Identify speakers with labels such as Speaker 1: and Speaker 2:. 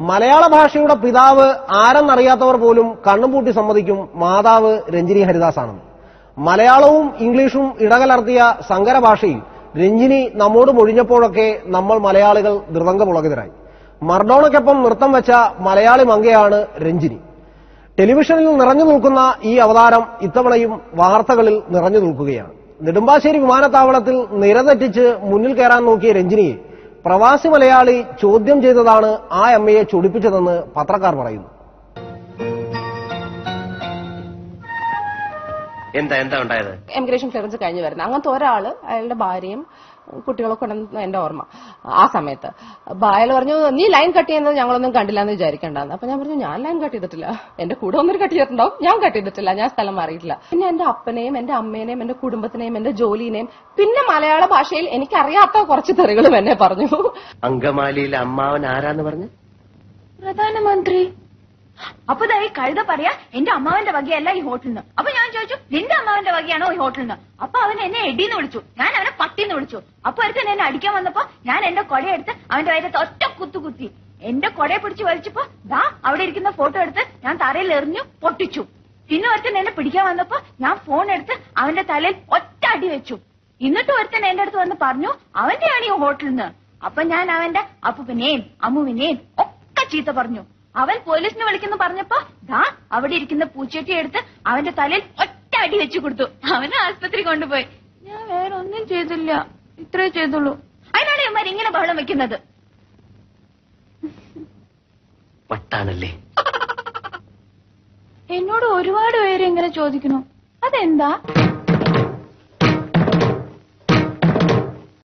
Speaker 1: മലയാള ഭാഷയുടെ പിതാവ് ആരെന്നറിയാത്തവർ പോലും കണ്ണും പൂട്ടി സമ്മതിക്കും മാതാവ് രഞ്ജിനി ഹരിദാസാണെന്ന്. മലയാളവും ഇംഗ്ലീഷും ഇടകലർത്തിയ സങ്കര ഭാഷയിൽ രഞ്ജിനി നമ്മോട് മൊഴിഞ്ഞപ്പോഴൊക്കെ നമ്മൾ മലയാളികൾ ദൃതംഗപുളകിതരായി മർഡോണയ്ക്കൊപ്പം നൃത്തം വെച്ച മലയാളി മങ്കയാണ് രഞ്ജിനി. ടെലിവിഷനിൽ നിറഞ്ഞു നിൽക്കുന്ന ഈ അവതാരം ഇത്തവണയും വാർത്തകളിൽ നിറഞ്ഞു നിൽക്കുകയാണ്. നെടുമ്പാശ്ശേരി വിമാനത്താവളത്തിൽ നിരതെറ്റിച്ച് മുന്നിൽ കയറാൻ നോക്കിയ രഞ്ജിനിയെ പ്രവാസി മലയാളി ചോദ്യം ചെയ്തതാണ് ആ അമ്മയെ ചൊടിപ്പിച്ചതെന്ന് പത്രക്കാർ പറയുന്നു.
Speaker 2: എന്താ എന്താ ഉണ്ടായത്?
Speaker 3: എമിഗ്രേഷൻ ക്ലിയറൻസ് കഴിഞ്ഞ് വരുന്നത്. അങ്ങനത്തെ ഒരാൾ അയാളുടെ ഭാര്യയും കുട്ടികളൊക്കെ ഉണ്ടെന്ന് എന്റെ ഓർമ്മ. ആ സമയത്ത്. അപ്പൊ അയാൾ പറഞ്ഞു നീ ലൈൻ കട്ട് ചെയ്യുന്നത് ഞങ്ങളൊന്നും കണ്ടില്ല എന്ന് വിചാരിക്കണ്ടെന്ന്. അപ്പൊ ഞാൻ പറഞ്ഞു ഞാൻ ലൈൻ കട്ട് ചെയ്തിട്ടില്ല. എന്റെ കൂടെ ഒന്നൊരു കട്ട് ചെയ്തിട്ടുണ്ടാവും. ഞാൻ കട്ട് ചെയ്തിട്ടില്ല. ഞാൻ സ്ഥലം മാറിയിട്ടില്ല. പിന്നെ എന്റെ അപ്പനെയും എന്റെ അമ്മേനെയും എന്റെ കുടുംബത്തിനെയും എന്റെ ജോലിനെയും പിന്നെ മലയാള ഭാഷയിൽ എനിക്കറിയാത്ത കുറച്ച് തെറികളും എന്നെ പറഞ്ഞു.
Speaker 2: അങ്കമാലിയിലെ അമ്മാവൻ ആരാന്ന് പറഞ്ഞു?
Speaker 4: പ്രധാനമന്ത്രി. അപ്പൊ ഈ കഴുത പറയാ എന്റെ അമ്മാവന്റെ വകയല്ല ഈ ഹോട്ടലിന്ന്. അപ്പൊ ഞാൻ ചോദിച്ചു നിന്റെ അമ്മാവന്റെ വകയാണോ ഈ ഹോട്ടലിന്ന്? അപ്പൊ അവൻ എന്നെ എടിന്ന് വിളിച്ചു. ഞാൻ അവനെ പട്ടിന്ന് വിളിച്ചു. അപ്പൊ ഒരുത്തൻ എന്നെ അടിക്കാൻ വന്നപ്പോ ഞാൻ എന്റെ കൊടയെടുത്ത് അവന്റെ വയറ്റത്ത് ഒറ്റ കുത്തു കുത്തി. എന്റെ കൊടയെ പിടിച്ച് വലിച്ചപ്പോ ദാ അവിടെ ഇരിക്കുന്ന ഫോട്ടോ എടുത്ത് ഞാൻ തറയിൽ എറിഞ്ഞു പൊട്ടിച്ചു. പിന്നെ ഒരുത്തൻ എന്നെ പിടിക്കാൻ വന്നപ്പോ ഞാൻ ഫോൺ എടുത്ത് അവന്റെ തലയിൽ ഒറ്റ അടി വെച്ചു. എന്നിട്ട് ഒരുത്തൻ എന്റെ അടുത്ത് വന്ന് പറഞ്ഞു അവന്റെയാണ് ഈ ഹോട്ടലിന്ന്. അപ്പൊ ഞാൻ അവന്റെ അപ്പുവിനെയും അമ്മുവിനെയും ഒക്കെ ചീത്ത പറഞ്ഞു. അവൻ പോലീസിനെ വിളിക്കുന്നു പറഞ്ഞപ്പോ ദാ അവിടെ ഇരിക്കുന്ന പൂച്ചട്ടി എടുത്ത് അവന്റെ തലയിൽ ഒറ്റ അടി വെച്ചു കൊടുത്തു. അവനെ ആസ്പത്രി കൊണ്ടുപോയി. ഞാൻ വേറെ ഒന്നും ചെയ്തില്ല. ഇത്രേ ചെയ്തുള്ളൂ. അതിനാണ് ഇവന്മാർ ഇങ്ങനെ ബഹളം വെക്കുന്നത്.
Speaker 2: വട്ടാണല്ലേ?
Speaker 4: എന്നോട് ഒരുപാട് പേര് ഇങ്ങനെ ചോദിക്കുന്നു. അതെന്താ?